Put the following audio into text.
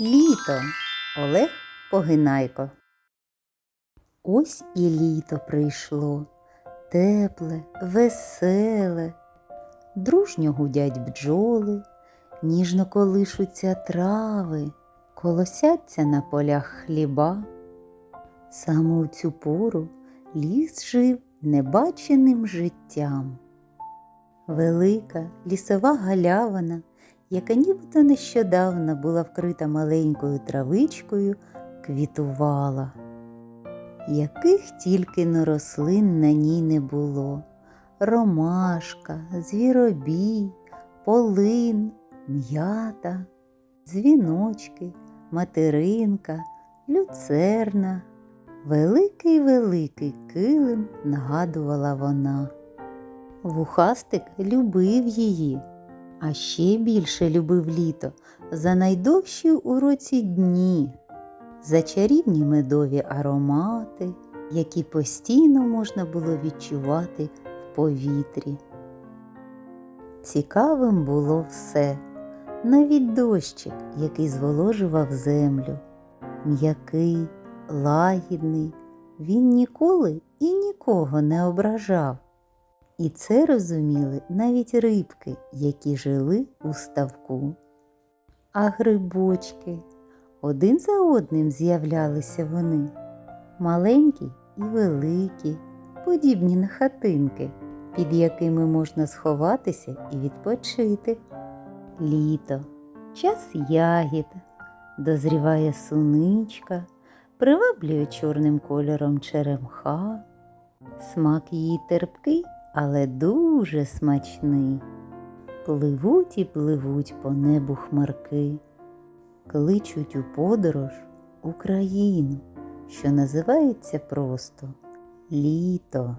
Літо Олег Погинайко. Ось і літо прийшло, тепле, веселе, дружньо гудять бджоли, ніжно колишуться трави, колосяться на полях хліба. Саме у цю пору ліс жив небаченим життям. Велика лісова галявина, яка нібито нещодавно була вкрита маленькою травичкою, квітувала. Яких тільки но рослин на ній не було ромашка, звіробій, полин, м'ята, дзвіночки, материнка, люцерна. Великий великий килим нагадувала вона. Вухастик любив її, а ще більше любив літо. За найдовші у році дні, за чарівні медові аромати, які постійно можна було відчувати в повітрі. Цікавим було все, навіть дощик, який зволожував землю, м'який, лагідний, він ніколи і нікого не ображав. І це розуміли навіть рибки, які жили у ставку. А грибочки один за одним з'являлися вони, маленькі і великі, подібні на хатинки, під якими можна сховатися і відпочити. Літо, час ягід, дозріває суничка, приваблює чорним кольором черемха, смак її терпкий але дуже смачний. Пливуть і пливуть по небу хмарки, кличуть у подорож Україну, що називається просто літо.